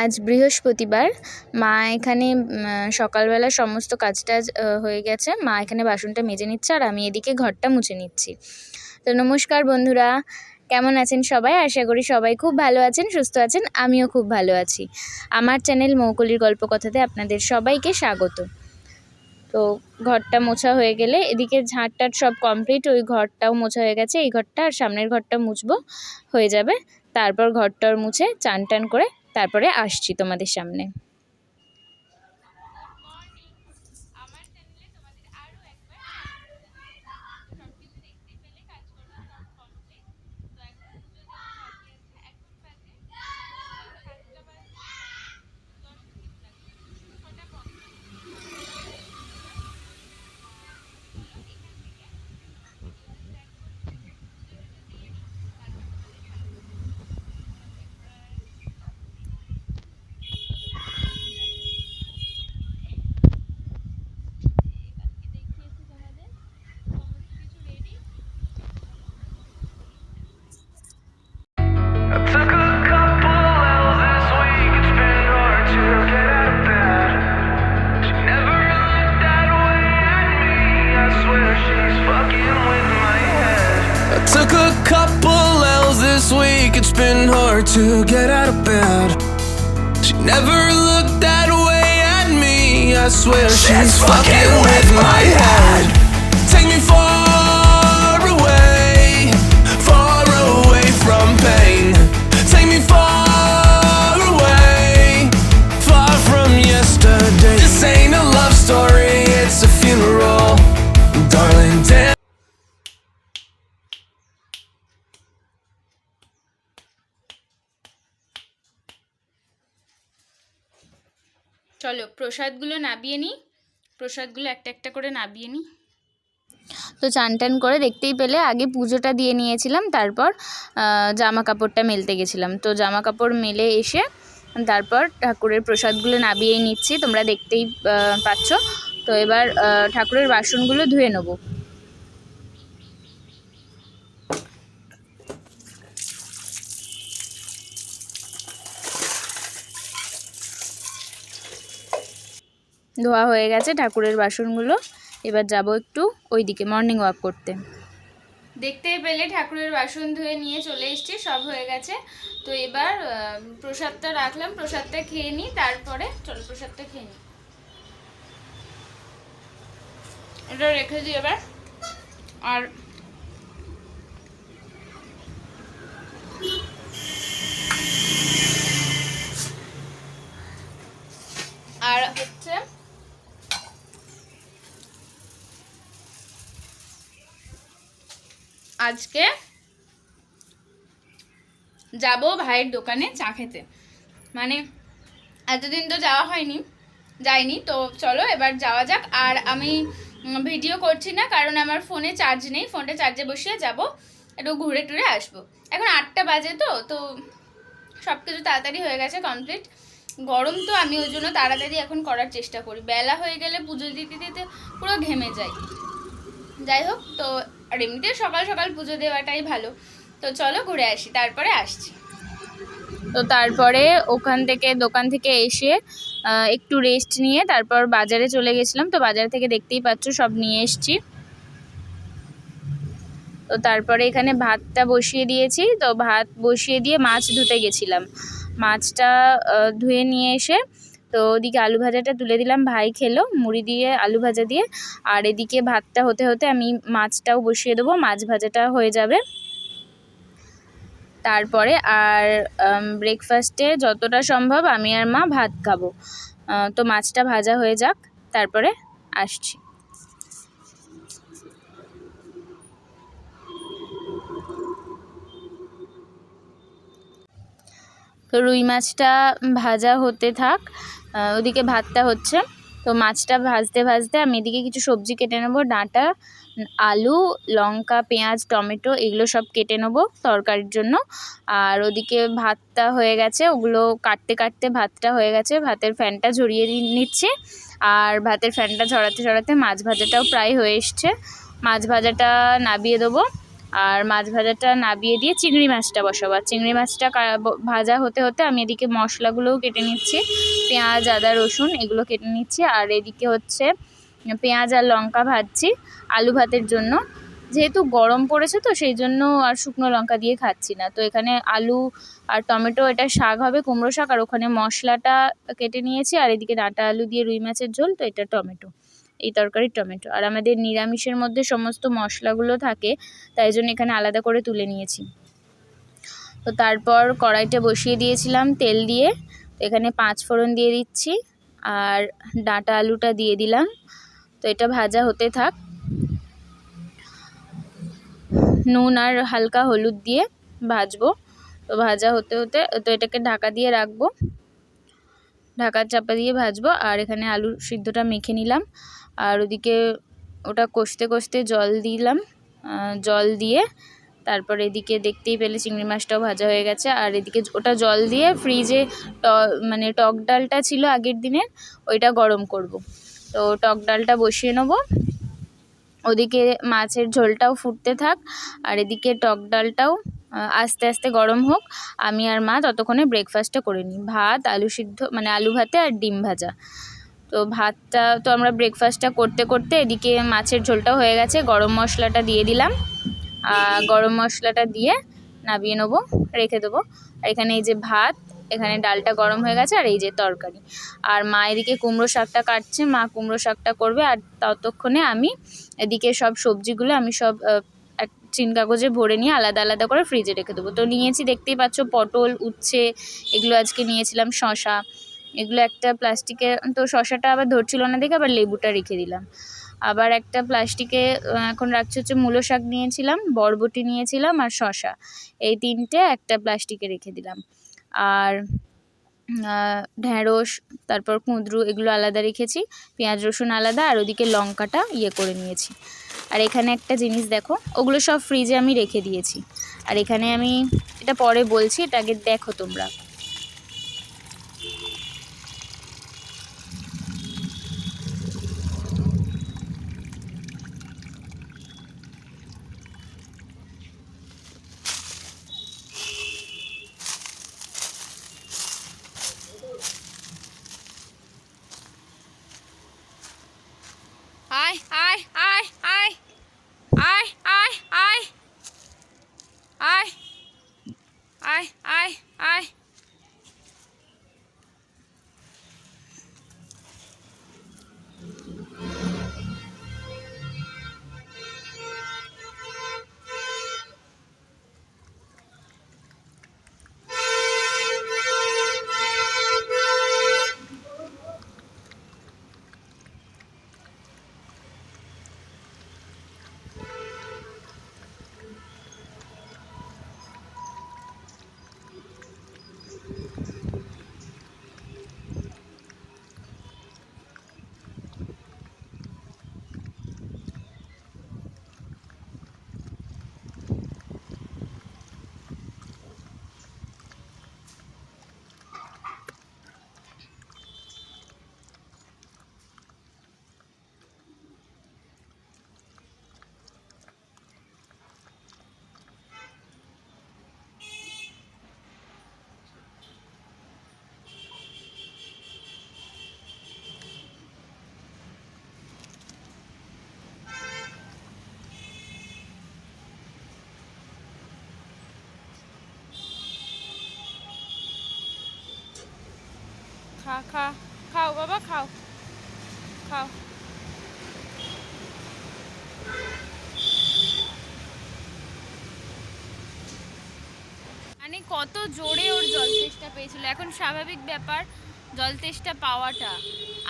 আজ বৃহস্পতিবার। মা এখানে সকালবেলা সমস্ত কাজ টাজ হয়ে গেছে। মা এখানে বাসনটা মেজে নিচ্ছে আর আমি এদিকে ঘরটা মুছে নিচ্ছি। তো নমস্কার বন্ধুরা, কেমন আছেন সবাই? আশা করি সবাই খুব ভালো আছেন, সুস্থ আছেন, আমিও খুব ভালো আছি। আমার চ্যানেল মৌকলির গল্প কথাতে আপনাদের সবাইকে স্বাগত। তো ঘরটা মোছা হয়ে গেলে এদিকে ঝাঁটটাট সব কমপ্লিট, ওই ঘরটাও মোছা হয়ে গেছে, এই ঘরটা আর সামনের ঘরটা মুছবো, হয়ে যাবে। তারপর ঘরটর মুছে চান টান করে তারপরে আসছি তোমাদের সামনে। Been hard to get out of bed. She never looked that way at me. I swear she's, fucking, with my head. Take চলো প্রসাদগুলো নাবিয়ে নিই। প্রসাদগুলো একটা একটা করে নাবিয়ে নিই। তো চান টান করে দেখতেই পেলে, আগে পুজোটা দিয়ে নিয়েছিলাম, তারপর জামা কাপড়টা মেলতে গেছিলাম। তো জামা কাপড় মেলে এসে, তারপর ঠাকুরের প্রসাদগুলো নাবিয়েই নিচ্ছি। তোমরা দেখতেই পাচ্ছ। তো এবার ঠাকুরের বাসনগুলো ধুয়ে নেব। ধোয়া হয়ে গেছে ঠাকুরের বাসনগুলো। এবার যাব একটু ওইদিকে মর্নিং ওয়াক করতে। দেখতেই পেলে ঠাকুরের বাসন ধুয়ে নিয়ে চলে এসছি, সব হয়ে গেছে। তো এবার প্রসাদটা রাখলাম, প্রসাদটা খেয়ে নিই, তারপরে চলো প্রসাদটা খেয়ে নিই। এটা রেখে দিই এবার। আর আর আজকে যাব ভাইয়ের দোকানে চা খেতে। মানে এতদিন তো যাওয়া হয়নি, যাইনি, তো চলো এবার যাওয়া যাক। আর আমি ভিডিও করছি না, কারণ আমার ফোনে চার্জ নেই, ফোনটা চার্জে বসিয়ে যাব, একটু ঘুরে টুরে আসব। এখন আটটা বাজে তো তো সব কিছু তাড়াতাড়ি হয়ে গেছে কমপ্লিট গরম তো, আমি ওই জন্য তাড়াতাড়ি এখন করার চেষ্টা করি। বেলা হয়ে গেলে পুজো দিতে দিতে পুরো ঘেমে যাই। যাই হোক, তো আর এমনিতে সকাল সকাল পুজো দেওয়াটাই ভালো। তো চলো ঘুরে আসি, তারপরে আসছি। তো তারপরে ওখান থেকে, দোকান থেকে এসে একটু রেস্ট নিয়ে তারপর বাজারে চলে গেছিলাম। তো বাজার থেকে দেখতেই পাচ্ছ, সব নিয়ে এসছি। তো তারপরে এখানে ভাতটা বসিয়ে দিয়েছি। তো ভাত বসিয়ে দিয়ে মাছ ধুতে গেছিলাম। মাছটা ধুয়ে নিয়ে এসে তো ওদিকে আলু ভাজাটা তুলে দিলাম। ভাই খেলো মুড়ি দিয়ে, আলু ভাজা দিয়ে। আর এদিকে ভাতটা হতে হতে আমি মাছটাও বসিয়ে দেবো, মাছ ভাজাটা হয়ে যাবে। তারপরে আর ব্রেকফাস্টে যতটা সম্ভব আমি আর মা ভাত খাব। তো মাছটা ভাজা হয়ে যাক, তারপরে আসছি। তো রুই মাছটা ভাজা হতে থাক। ওদিকে ভাতটা হচ্ছে। তো মাছটা ভাজতে ভাজতে আমি এদিকে কিছু সবজি কেটে নেব। ডাঁটা, আলু, লঙ্কা, পেঁয়াজ, টমেটো এগুলো সব কেটে নেব তরকারির জন্য। আর ওদিকে ভাতটা হয়ে গেছে। ওগুলো কাটতে কাটতে ভাতটা হয়ে গেছে। ভাতের ফ্যানটা ঝরিয়ে নিচ্ছে। আর ভাতের ফ্যানটা ঝরাতে ঝরাতে মাছ ভাজাটাও প্রায় হয়ে এসছে। মাছ ভাজাটা নাবিয়ে দেবো। আর মাছ ভাজাটা নাবিয়ে দিয়ে চিংড়ি মাছটা বসাবো। চিংড়ি মাছটা ভাজা হতে হতে আমি এদিকে মশলাগুলোও কেটে নিচ্ছি। পেঁয়াজ, আদা, রসুন এগুলো কেটে নিচ্ছি। আর এদিকে হচ্ছে পেঁয়াজ আর লঙ্কা ভাজছি আলু ভাতের জন্য। যেহেতু গরম পড়েছে তো সেই জন্য আর শুকনো লঙ্কা দিয়ে খাচ্ছি না। তো এখানে আলু আর টমেটো, এটা শাক হবে, কুমড়ো শাক, আর ওখানে মশলাটা কেটে নিয়েছি। আর এদিকে ডাঁটা আলু দিয়ে রুই মাছের ঝোল, তো এটা টমেটো। এই তরকারির টমেটো। আর আমাদের নিরামিষের মধ্যে সমস্ত মশলাগুলো থাকে, তাই জন্য এখানে আলাদা করে তুলে নিয়েছি। তো তারপর কড়াইটা বসিয়ে দিয়েছিলাম তেল দিয়ে। তো এখানে পাঁচ ফোড়ন দিয়ে দিচ্ছি আর ডাঁটা আলুটা দিয়ে দিলাম। তো এটা ভাজা হতে থাক। নুন আর হালকা হলুদ দিয়ে ভাজবো। তো ভাজা হতে হতে, তো এটাকে ঢাকা দিয়ে রাখব। ঢাকার চাপা দিয়ে ভাজবো। আর এখানে আলু সিদ্ধটা মেখে নিলাম। আর ওদিকে ওটা কষতে কষতে জল দিলাম জল দিয়ে তারপর এদিকে দেখতেই পেলে চিংড়ি মাছটাও ভাজা হয়ে গেছে। আর এদিকে ওটা জল দিয়ে ফ্রিজে মানে টক ডালটা ছিল আগের দিনের, ওইটা গরম করব। তো টক ডালটা বসিয়ে নেব। ওদিকে মাছের ঝোলটাও ফুটতে থাক, আর এদিকে টক ডালটাও আস্তে আস্তে গরম হোক, আমি আর মা ততক্ষণে ব্রেকফাস্টটা করে নিই। ভাত, আলু সিদ্ধ মানে আলু ভাতে আর ডিম ভাজা। তো ভাতটা তো আমরা ব্রেকফাস্টটা করতে করতে এদিকে মাছের ঝোলটা হয়ে গেছে, গরম মশলাটা দিয়ে দিলাম। আর গরম মশলাটা দিয়ে নাবিয়ে নেব, রেখে দেবো। আর এখানে এই যে ভাত, এখানে ডালটা গরম হয়ে গেছে, আর এই যে তরকারি। আর মা এদিকে কুমড়ো শাকটা কাটছে, মা কুমড়ো শাকটা করবে, আর ততক্ষণে আমি এদিকে সব সবজিগুলো আমি সব এক চিন কাগজে ভরে নিয়ে আলাদা আলাদা করে ফ্রিজে রেখে দেবো। তো নিয়েছি, দেখতেই পাচ্ছ, পটল, উচ্ছে, এগুলো আজকে নিয়েছিলাম শশা এগুলো একটা প্লাস্টিকে, তো শশাটা আবার ধরছিল না দেখে আবার লেবুটা রেখে দিলাম। আবার একটা প্লাস্টিকে এখন রাখছি হচ্ছে মূলো শাক নিয়েছিলাম, বরবটি নিয়েছিলাম আর শশা এই তিনটে একটা প্লাস্টিকে রেখে দিলাম। আর ঢ্যাঁড়স, তারপর কুঁদরু, এগুলো আলাদা রেখেছি। পেঁয়াজ, রসুন আলাদা, আর ওদিকে লঙ্কাটা ইয়ে করে নিয়েছি। আর এখানে একটা জিনিস দেখো, ওগুলো সব ফ্রিজে আমি রেখে দিয়েছি। আর এখানে আমি, এটা পরে বলছি, এটা আগে দেখো তোমরা। খা খা খাও বাবা খাও খাও মানে কত জোরে ওর জল তেষ্টা পেয়েছিল। এখন স্বাভাবিক ব্যাপার জল তেষ্টা পাওয়াটা।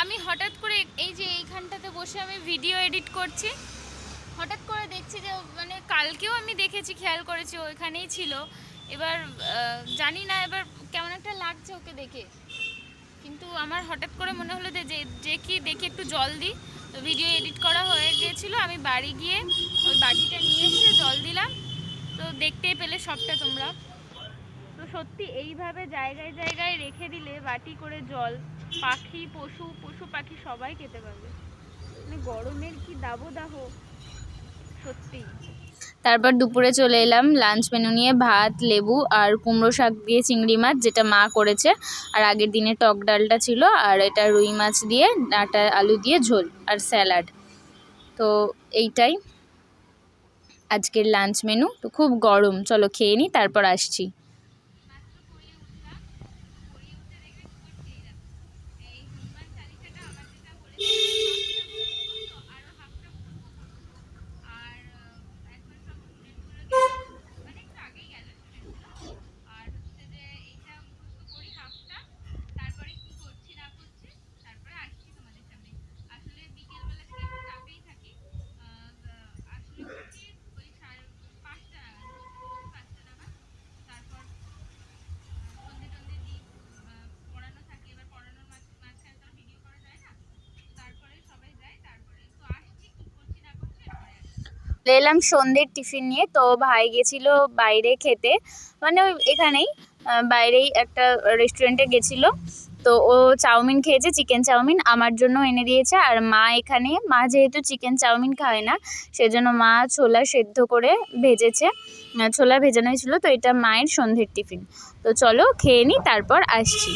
আমি হঠাৎ করে এই যে এইখানটাতে বসে আমি ভিডিও এডিট করছি। হঠাৎ করে দেখছি যে মানে কালকেও আমি দেখেছি, খেয়াল করেছি, ওইখানেই ছিল। এবার জানি না, এবার কেমন একটা লাগছে ওকে দেখে। কিন্তু আমার হঠাৎ করে মনে হলো যে, যে- কি দেখি একটু জল দিই। তো ভিডিও এডিট করা হয়ে গিয়েছিল, আমি বাড়ি গিয়ে ওই বাটিটা নিয়ে এসে জল দিলাম। তো দেখতেই পেলে সবটা তোমরা। তো সত্যি এইভাবে জায়গায় জায়গায় রেখে দিলে বাটি করে জল, পাখি, পশু পশু পাখি সবাই খেতে পারবে। মানে গরমের কি দাবদাহ? সত্যি তারপর দুপুরে চলে এলাম লাঞ্চ মেনু নিয়ে ভাত, লেবু আর কুমড়ো শাক দিয়ে চিংড়ি মাছ যেটা মা করেছে। আর আগের দিনে টক ডালটা ছিল আর এটা রুই মাছ দিয়ে ডাঁটা আলু দিয়ে ঝোল আর স্যালাড। তো এইটাই আজকের লাঞ্চ মেনু তো খুব গরম। চলো খেয়ে নিই তারপর আসছি। এলাম সন্ধ্যের টিফিন নিয়ে। তো ভাই গেছিল বাইরে খেতে। মানে ওই এখানেই বাইরেই একটা রেস্টুরেন্টে গেছিল। তো ও চাউমিন খেয়েছে, চিকেন চাউমিন আমার জন্য এনে দিয়েছে। আর মা এখানে, মা যেহেতু চিকেন চাউমিন খায় না, সেজন্য মা ছোলা সেদ্ধ করে ভেজেছে। ছোলা ভেজানো হয়েছিল তো এটা মায়ের সন্ধ্যের টিফিন। তো চলো খেয়ে নিই তারপর আসছি।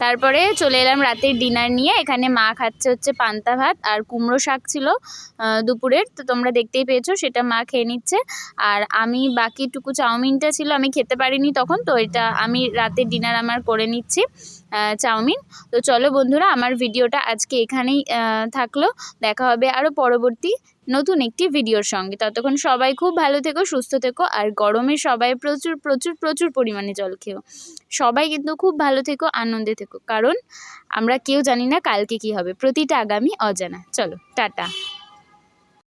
তারপরে চলে এলাম রাতের ডিনার নিয়ে। এখানে মা খাচ্ছে হচ্ছে পান্তা ভাত আর কুমড়ো শাক ছিল দুপুরের। তো তোমরা দেখতেই পেয়েছ, সেটা মা খেয়ে নিচ্ছে। আর আমি বাকিটুকু চাউমিনটা ছিল, আমি খেতে পারিনি তখন। তো এটা আমি রাতের ডিনার আমার করে নিচ্ছি। চাউমিন। তো চলো বন্ধুরা, আমার ভিডিওটা আজকে এখানেই থাকল। দেখা হবে আরও পরবর্তী নতুন একটি ভিডিওর সঙ্গে। ততক্ষণ সবাই খুব ভালো থেকো, সুস্থ থেকো, আর গরমে সবাই প্রচুর প্রচুর প্রচুর পরিমাণে জল খেও। সবাই কিন্তু খুব ভালো থেকো, আনন্দে থেকো। কারণ আমরা কেউ জানি না কালকে কি হবে। প্রতিটা আগামী অজানা। চলো, টাটা।